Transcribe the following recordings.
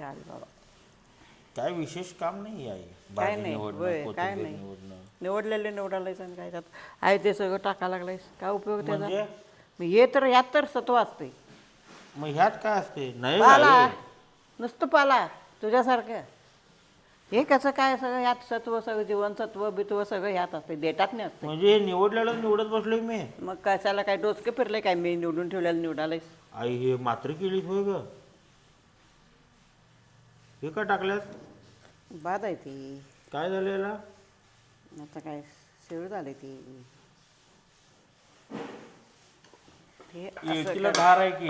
चालेल बाबा काय विशेष काम नाही आहे. काय भाजी नाही, निवडणं, काय कोथिंबीर नाही. निवडणं. निवडलेले निवडायलायचं आणि काय त्यात. आहे ते सगळं टाका लागलायस. काय उपयोग त्याचा? म्हणजे? मग हे तर यात तर सत्व असते मग ह्यात काय असते नाही पाला. आहे. नुसतं पाला तुझ्यासारखं. हे कसं काय सगळं यात सत्व सगळं जीवनसत्व बित्व सगळं ह्यात असते देटात नाही असते म्हणजे हे निवडलेलं निवडत बसलोय मी. मग कशाला काय डोसके फिरले काय? मी निवडून ठेवलेलं निवडालायस आई हे मात्र केलीच होय ग. हे का टाकल्यास? बाद आहे ती. काय झालं याला? आता काय शिळ झाले ती. असं एकीला धार आहे की.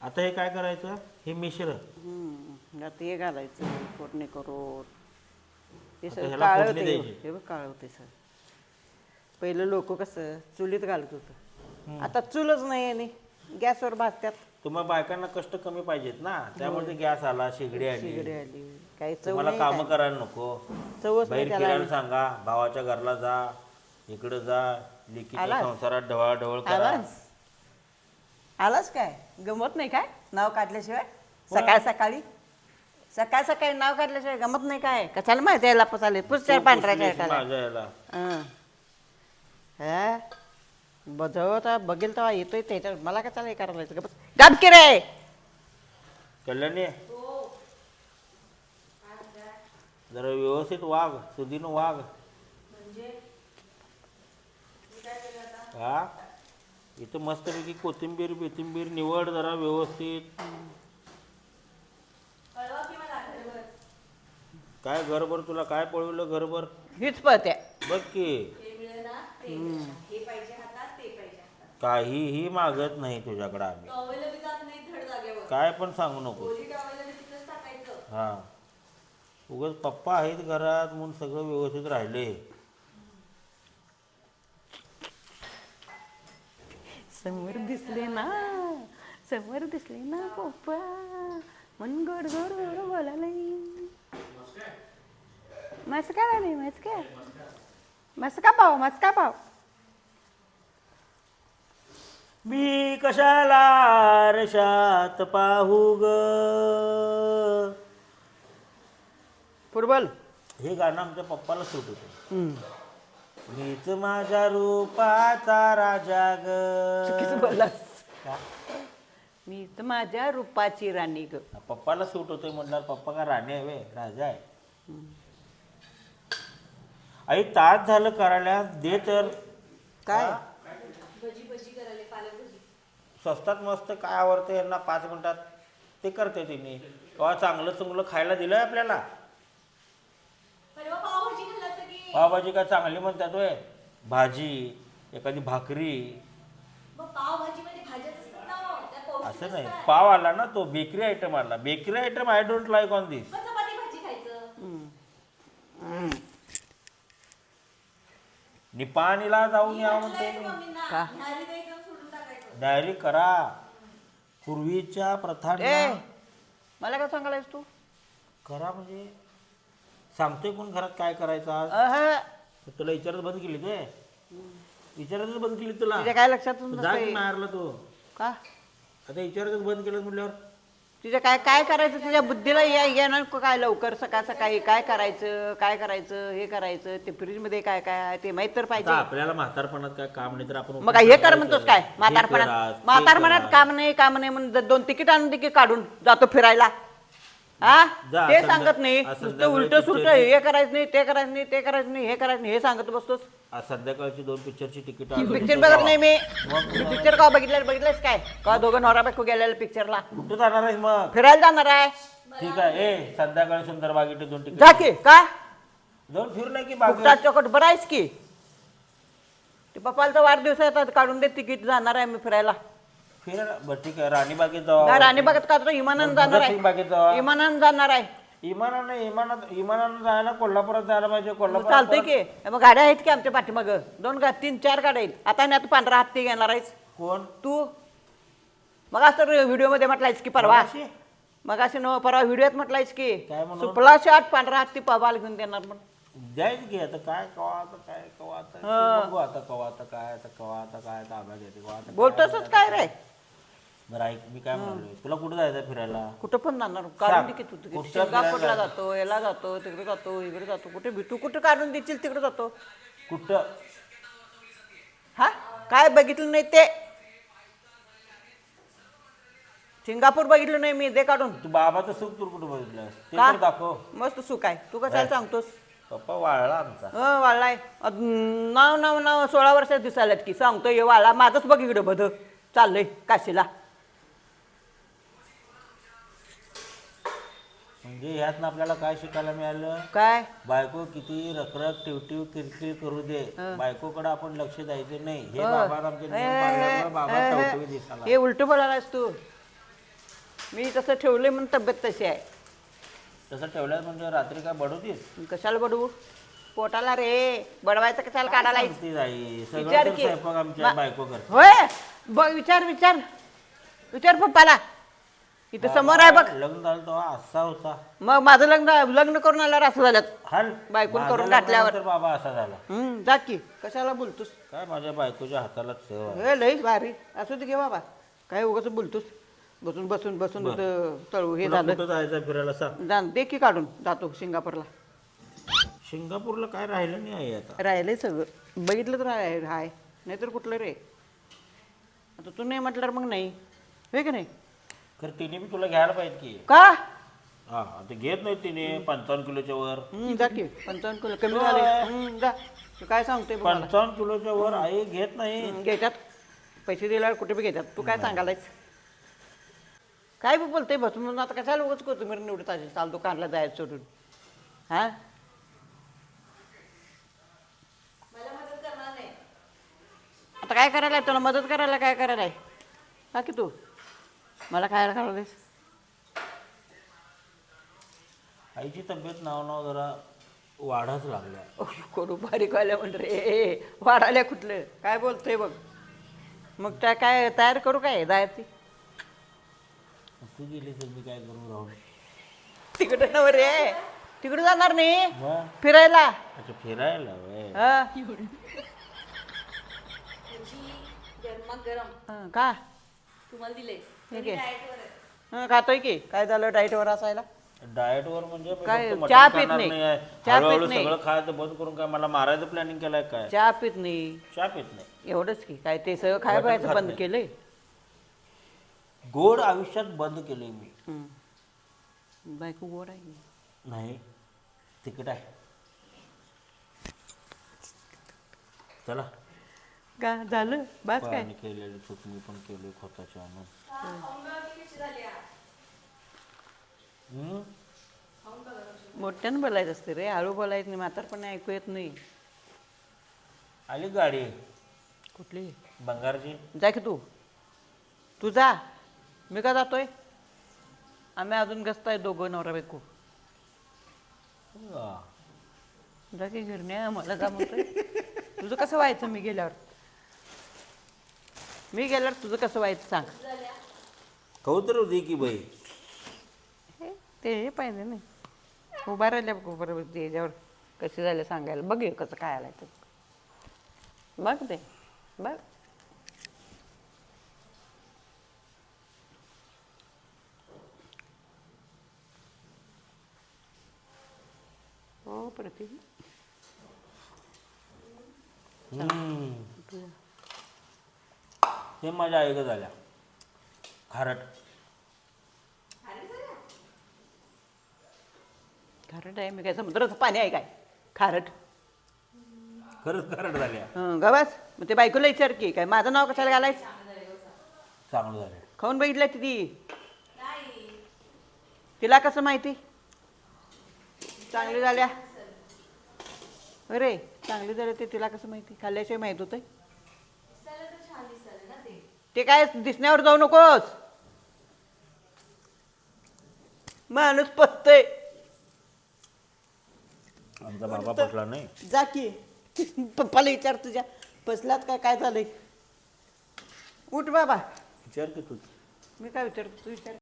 आता हे काय करायचं? हे मिश्र. हम्म, आता हे घालायचं फोडणी करून. ते आता सगळं ह्याला काळं फोडणी होते द्यायची. हे बघ काळं होते सर पहिलं लोक कसं चुलीत घालत होतं. आता चुलच नाही आणि गॅसवर भाजत्यात. तुम्हाला बायकांना कष्ट कमी पाहिजेत ना. त्यामुळे गॅस आला शेगडी आली. शिगडी आली. काही चव तुम्हाला नाही कामं काय. करायला नको. चवच बाहेर त्याला फिरायला सांगा भावाच्या घरला जा इकडे जा लेकीच्या आलास? संसारात ढवळाढवळ करा. आलास? आलास काय? गमत नाही काय? नाव काढल्याशिवाय? सकाळ सकाळी? सकाळ सकाळी नाव काढल्याशिवाय गमत नाही काय? कशाला माहिती आहे लापस आले पुसच्या पांढऱ्या पुसलीस शर्टाला. माझ्या याला. हं. हा? बघेल तेव्हा येतोय त्याच्यावर. मला काय चालू करायला. गप की रे. कल्याणी जरा व्यवस्थित वाघ सुधीनं वाघ. हा? इथं मस्तपैकी कोथिंबीर बिथिंबीर निवड जरा व्यवस्थित. काय घरभर तुला काय पळवलं घरभर? हीच पळते. बघ की. काहीही मागत नाही तुझ्याकडं आम्ही. काय पण सांगू नको हा. उगाच पप्पा आहेत घरात म्हणून सगळं व्यवस्थित राहिले. समोर दिसले ना समोर दिसले ना पप्पा. मन गोड गोड गोड बोलायला मस्का झाली मस्का. मस्का पाव मस्का पाव. मी कशाला रशात पाहू ग? फुटबॉल? हे गाणं आमच्या पप्पाला सूट होतं. मीच माझ्या रूपाचा राजा चुकीचं ग बोललास. मी तर माझ्या रूपाची राणी ग. पप्पाला सूट होतोय म्हणणार पप्पा का राणी आहे वे? राजा आहे. आई तास झालं करायला दे तर. काय? स्वस्तात मस्त काय आवडतं यांना पाच मिनिटात? ते करते तिने तेव्हा चांगलं चांगलं खायला दिलंय आपल्याला. पावभाजी काय चांगली म्हणतात होय. भाजी एखादी भाकरी. असं नाही. पाव आला ना तो बेकरी आयटम आला. Bakery item I don't like on this निपाणीला जाऊन या म्हणते डायरी करा. पूर्वीच्या प्रथा मला काय सांगायलास तू? करा म्हणजे. सांगतोय कोण घरात काय करायचं आज? अह. तुला विचारत बंद केली ते विचारतच बंद केली तुला. तुझ्या काय लक्षात जा की मारला तू. का? आता विचारतच बंद केलं म्हटल्यावर? तुझ्या काय काय करायचं? तुझ्या बुद्धीला या येणार काय लवकर सकाळ सकाळी काय करायचं? काय करायचं? हे करायचं? ते फ्रीजमध्ये काय काय आहे? ते माहीत तर आता पाहिजे. आपल्याला म्हातारपणात काय काम नाही तर आपण मग काय हे कर म्हणतोस काय? म्हातारपणात म्हातारपणात. काम नाही काम नाही म्हणून द- दोन तिकीट आणून तिकीट काढून जातो फिरायला. हा? जा, ते सांगत नाही. नुसतं उलट सुलट हे करायचं नाही ते करायचं नाही ते करायचं नाही हे करायचं नाही हे सांगत बसतोस. आज संध्याकाळची दोन पिक्चरची तिकीट पिक्चर बघत नाही मी. पिक्चर का बघितलं बघितलंस काय? का दोघं नवरा बायको गेलेलं पिक्चरला कुठं जाणार आहेस मग? फिरायला जाणार आहे. ठीक आहे. ए संध्याकाळी सुंदर बागेत दोन तिकीट जा की का? दोन फिरलं की फुकटा बागेत चौकट बरं आहेस की? ते पप्पाला वाढदिवस येतात काढून दे तिकीट जाणार आहे मी फिरायला. फिरायला बरं ठीक आहे राणी बागेत जावा नाही राणी बघत का तर इमानानं जाणार भगतसिंग बागेत. आहे इमानानं जाणार आहे. इमानानं इमानात इमानानं जायला कोल्हापुरात जायला पाहिजे कोल्हापूर चालतंय की. हे मग गाड्या आहेत की आमच्या पाठीमाग. दोन गा तीन चार गाड्या आहेत. आता नाही आता पांढरा हत्ती घेणार आहेस. कोण? तू. मग आज तर व्हिडिओमध्ये म्हटलायस की परवा. मगाशी? मग असे न परवा व्हिडिओत म्हटलायस की. काय म्हणून? सुपला शॉट पांढरा हत्ती पवाल घेऊन देणार म्हणून. द्यायच की आता काय कवा आता काय कवा आता? ते बघू आता कवा आता काय आता कवा आता काय कवा आता काय. बोलतोसच काय रे? बरं ऐक मी काय म्हणालोय तुला कुठं जायचं फिरायला? कुठं पण जाणार. काढून दे की तू कुठं सिंगापूरला फिरायला? जातो याला जातो तिकडे जातो इकडे जातो. कुठे तू कुठं काढून देशील? तिकडे जातो. कुठं? हा? काय बघितलं नाही ते? सिंगापूर बघितलं नाही मी दे काढून. तू बाबाचं सुख तू कुठं बघितलं? ते का? तर दाखव. मस्त सुख आहे. तू कशाला सांगतोस? पप्पा वाळला आमचा. अ वाळलाय. नाव नाव नाव सोळा वर्षात दिसायलात की. सांगतो हे वाळा माझंच बघ इकडं बध चाललंय काशीला. म्हणजे ह्यातनं आपल्याला काय शिकायला मिळालं? काय? बायको किती रखरख टिवटिव किरकिर करू दे. बायकोकडे आपण लक्ष द्यायचं नाही. हे बाबा आमचे नियम पाळल्यामुळे बाबा टवटवी दिसायला हे उलट बोलायलास तू. मी तसं ठेवलंय म्हणून तब्येत तशी आहे. तसं ठेवल्यास म्हणजे रात्री काय बडवतीस? कशाला बडवू? पोटाला रे. बडवायचं कशाला काढायला ती जाई सगळं विचार तर की. स्वयंपाक आमच्या बायको करते होय. बघ विचार विचार. विचार पप्पाला. इथं समोर आहे बघ. लग्न झालं तेव्हा असा होता. मग माझं लग्न लग्न करून आल्यावर असं झालं. हाल. बायकोन करून घातल्यावर. बाबा असा झाला. हम्म जा की. कशाला बोलतोस? काय माझ्या बायकोच्या हाताला आहे. हे लई भारी. असू दे घे बाबा. काय उगाच बोलतोस? बसून बसून बसून इथं तळू हे तुला झालं. कुठं जायचं फिरायला सांग. जा दे की काढून. जातो सिंगापूरला. सिंगापूरला काय राहिलं नाही आहे आता. राहिलंय सगळं. बघितलं तर आहे हाय नाहीतर कुठलं रे? आता तू नाही म्हटल्यावर मग नाही. हे की नाही? तर तिने बी तुला घ्यायला पाहिजे की. का? हा ते घेत नाही तिने पंचावन्न किलोच्या वर. हम्म, जा की पंचावन्न किलो कमी झाले. हम्म, जा. तू काय सांगतोय बघ मला. पंचावन्न किलोच्या वर आई घेत नाही. हम्म, घेतात. पैसे दिल्यावर कुठे बी घेतात. तू काय सांगायलायस? काय बी बोलतोय बस. म्हणून आता कशाला उगाच करतो मी निवडत असेल? चाल दुकानला जायचं सोडून. हा? आता काय करायला तुला मदत करायला काय करायला आहे का की तू? मला काय करायलायस आईची तब्येत नाव नाव जरा वाढच लागल्या. कोणू बारीक व्हायला म्हण रे? वाढायला कुठलं? काय बोलतोय बघ. मग त्या काय तयार करू काय जायची? तू गेली तर मी काय करू राहून तिकडे नव रे. तिकडे जाणार नाही. मग? फिरायला. अच्छा फिरायला हा? हा, का? तुम्हाला दिले ठीक आहे. हा, खातोय की? काय झालं डाईटवर असायला? डाएट वर म्हणजे मी काय, फक्त मटण चहा पीत खाणार नाही. आहे. चहा पीत हळूहळू नाही. सगळं खायचं बंद करून काय मला मारायचं प्लॅनिंग केलंय काय? चहा पित नाही. चहा पित नाही. एवढंच की? काय ते सगळं खाय खात बंद नाही. केलंय? गोड आयुष्यात बंद केलंय मी. बायको गोड आहे नाही. तिकट आहे. चला. का? झालं? बास काय? पाणी केलेली चूक मी पण केली खताची आणून? मोठ्यानं बोलायचं असते रे. हळू बोलायचं नाही म्हातारपण ऐकू येत नाही. आली गाडी. कुठली? बंगारची. जा की तू. तू जा. मी का जातोय? आम्ही अजून गस्त आहे दोघं नवरा बायको. वा. जा की घरी नाही मला जा म्हणतोय. तुझं कसं व्हायचं मी गेल्यावर? मी गेल्यावर तुझं कसं व्हायचं सांग. खाऊ तर होती की बाई? हे ते हे पाहिजे नाही उभा राहिल्या बरोबर त्याच्यावर कसे झाले सांगायला. बघ हे कसं काय आलाय ते. बघ ते बघ. हो प्रति हम्म. हे माझ्या ऐक झाल्या. खारट. खारट आहे मी काय समुद्राचं पाणी आहे काय? खारट. खरंच खारट झाल्या. हं गवास मग ते बायकोला विचार की काय माझं नाव कशाला घालायचं चांगलं झालं. खाऊन बघितलं ती तिला कसं माहिती? चांगली झाल्या. अरे चांगली झाल्या ते तिला कसं माहिती? खाल्ल्याशिवाय माहीत होतं ते काय दिसण्यावर जाऊ नकोस. माणूस पचतय आमचा बाबा पटला नाही. जा की. पप्पाला विचार तुझ्या. पसल्यात काय काय झालंय? उठ बाबा. विचार की तू. मी काय विचारतो तू विचार